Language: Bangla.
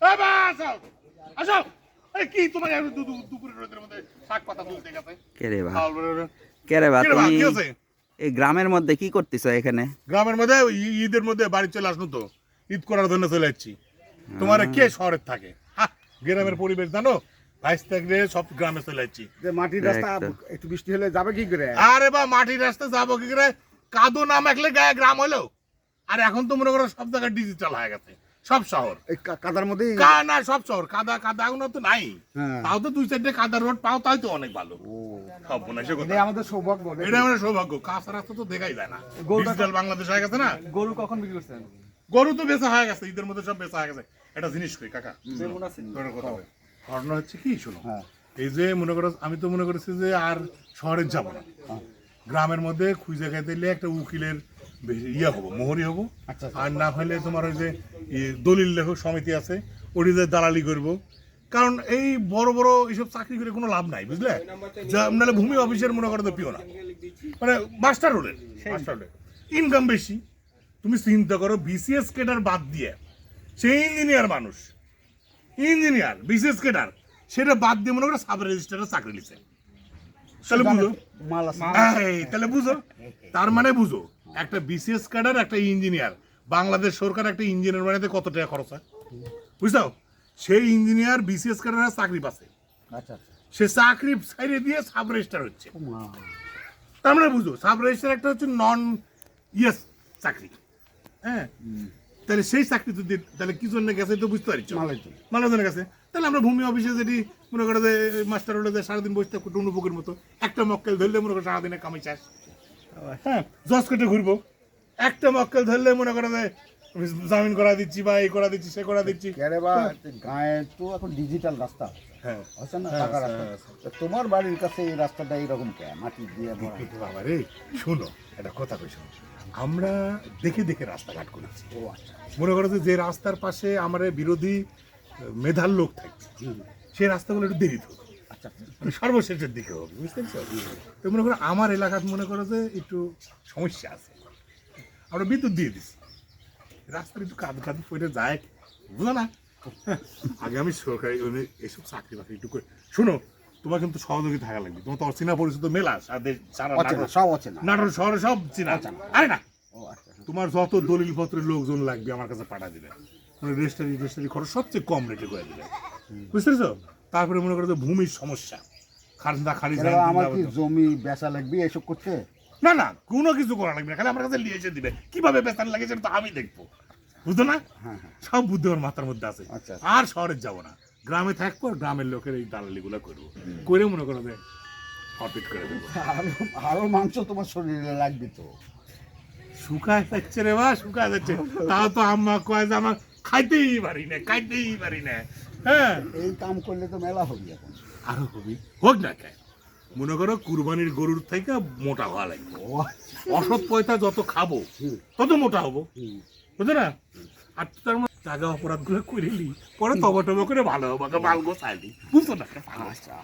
এ আসো। আসো। কি তোমার এই দু- দু- দুপুরের রোদের মধ্যে শাক পাতা তুলতে গেছে? কে রে বা? কে রে বা কি রে বা, তুমি এই গ্রামের মধ্যে কি করতেছো এখানে? গ্রামের মধ্যে ঈদের মধ্যে বাড়ি চলে আসলো তো। ঈদ করার জন্য চলে যাচ্ছি। তোমার কে শহরের থাকে? হা, গ্রামের পরিবেশ জানো? বাইশ সব গ্রামে চলে যাচ্ছি। যে মাটির রাস্তা একটু বৃষ্টি হলে যাবে কি করে? আরে বা মাটির রাস্তা যাব কি করে? কাদো না মাখলে গায়ে গ্রাম হলো আর এখন তো মনে করো সব জায়গায় ডিজিটাল হয়ে গেছে। সব শহর। কাদার মধ্যেই কা না সব শহর। কাদা কাদা এখন তো নাই। হ্যাঁ। তাও তো দুই চারটে কাদা রোড পাও তাই তো অনেক ভালো। হয় আমাদের সৌভাগ্য এটা আমাদের সৌভাগ্য। কাঁচা রাস্তা তো দেখাই যায় না। ডিজিটাল বাংলাদেশ হয়ে গেছে না? গরু কখন বিক্রি করছেন? গরু তো বেচা হয়ে গেছে ঈদের মধ্যে সব বেচা হয়ে গেছে। এটা জিনিস কই কাকা? কথা ঘটনা হচ্ছে কি শোনো। হ্যাঁ। এই যে মনে করো আমি তো মনে করেছি যে আর শহরে যাব না। হ্যাঁ। গ্রামের মধ্যে খুঁজে খাইতে একটা উকিলের ইয়ে হব মোহরি হব। আচ্ছা, আচ্ছা। আর না হলে তোমার ওই যে দলিল লেখক সমিতি আছে ওটি যে দালালি করব। কারণ এই বড় বড় এইসব চাকরি করে কোনো লাভ নাই বুঝলে? যা নাহলে ভূমি অফিসের মনে করো তো পিও না। মানে মাস্টার রোডের মাস্টার রোডের ইনকাম বেশি। তুমি চিন্তা করো বিসিএস কেডার বাদ দিয়ে সে ইঞ্জিনিয়ার মানুষ। ইঞ্জিনিয়ার বিসিএস কেডার সেটা বাদ দিয়ে মনে করো সাব রেজিস্ট্রারের চাকরি নিছে। তাহলে বুঝো। তাহলে বুঝো। তার মানে বুঝো। একটা বিসিএস ক্যাডার একটা ইঞ্জিনিয়ার। বাংলাদেশ সরকার একটা ইঞ্জিনিয়ার বানাতে কত টাকা খরচ হয়? বুঝছ সেই ইঞ্জিনিয়ার বিসিএস ক্যাডার চাকরি পাচ্ছে। আচ্ছা আচ্ছা। সে চাকরি ছাইড়ে দিয়ে সাব রেজিস্টার হচ্ছে তার মানে বুঝো সাব রেজিস্টার একটা হচ্ছে নন ইয়েস চাকরি। হ্যাঁ? তাহলে সেই চাকরি তো তাহলে কি জন্য গেছে তো বুঝতে পারছ। মালের গেছে তাহলে আমরা ভূমি অফিসে যদি মনে করো যে মাস্টার হলে যে সারাদিন বসে থাকব টুনুপুকুর মতো। একটা মক্কেল ধরলে মনে করো সারাদিনে কামাই চাষ। হ্যাঁ জজ কেটে ঘুরবো। একটা মক্কেল ধরলে মনে করো যে জামিন করা দিচ্ছি বা এই করা দিচ্ছি সে করা দিচ্ছি। গায়ে তো এখন ডিজিটাল রাস্তা হ্যাঁ। না হ্যাঁ, রাস্তা? হ্যাঁ, তোমার বাড়ির কাছে এই রাস্তাটা এইরকম কে? মাটি দিয়ে বাবা রে শোনো একটা কথা কই শোনো। আমরা দেখে দেখে রাস্তাঘাট করেছি। ও আচ্ছা। মনে করো যে রাস্তার পাশে আমার বিরোধী মেধার লোক থাকছে সেই রাস্তাগুলো একটু দেরি মানে সর্বশেষের দিকে হবে বুঝতে পারছ? তো মনে করো আমার এলাকার মনে করো যে একটু সমস্যা আছে। আমরা বিদ্যুৎ দিয়ে দিছি। রাস্তার একটু কাঁদু কাঁদু পড়ে যায়। বুঝলো না? আগে আমি সরকারি এসব চাকরি বাকরি একটু করে শোনো তোমার কিন্তু সহযোগী থাকা লাগবে। তোমার তো অচেনা পরিচিত মেলা সব অচেনা। নাটোর শহরে সব চিনা। আরে না। আচ্ছা। তোমার যত দলিল পত্রের লোকজন লাগবে আমার কাছে পাঠা দিবে। রেজিস্ট্রারি রেজিস্ট্রারি খরচ সবচেয়ে কম রেটে করে দিবে। বুঝতে পেরেছ? তারপরে মনে করো ভূমির সমস্যা। খালি আমার কি জমি বেচা লাগবে এসব করতে? না না কোনো কিছু করা লাগবে না খালি আমার কাছে নিয়ে এসে দিবে। কীভাবে বেতন লাগে সেটা তো আমি দেখব। বুঝতো না? হ্যাঁ হ্যাঁ। সব বুদ্ধি আমার মাথার মধ্যে আছে। আচ্ছা, আচ্ছা। আর শহরে যাব না। গ্রামে থাকব আর গ্রামের লোকের এই দালালি গুলো করব। করে মনে করো যে করে দেবো। আরও আরও মাংস তোমার শরীরে লাগবে তো। শুকায় যাচ্ছে রে বা শুকায় যাচ্ছে। তাও তো আম্মা কয় যে আমার খাইতেই পারি না খাইতেই পারি না। হ্যাঁ। এই কাম করলে তো মেলা হবে এখন। আরও হবি। হোক না কে মনে করো কুরবানির গরুর থেকে মোটা হওয়া লাগবে। আচ্ছা। অসৎ পয়সা যত খাব হুম। তত মোটা হব। হুম। বুঝছ না? আর তুই তার মধ্যে জায়গা অপরাধগুলো করে নি। পরে তবা টবা করে ভালো হব ভালো গোছাইলি বুঝতো না। আচ্ছা।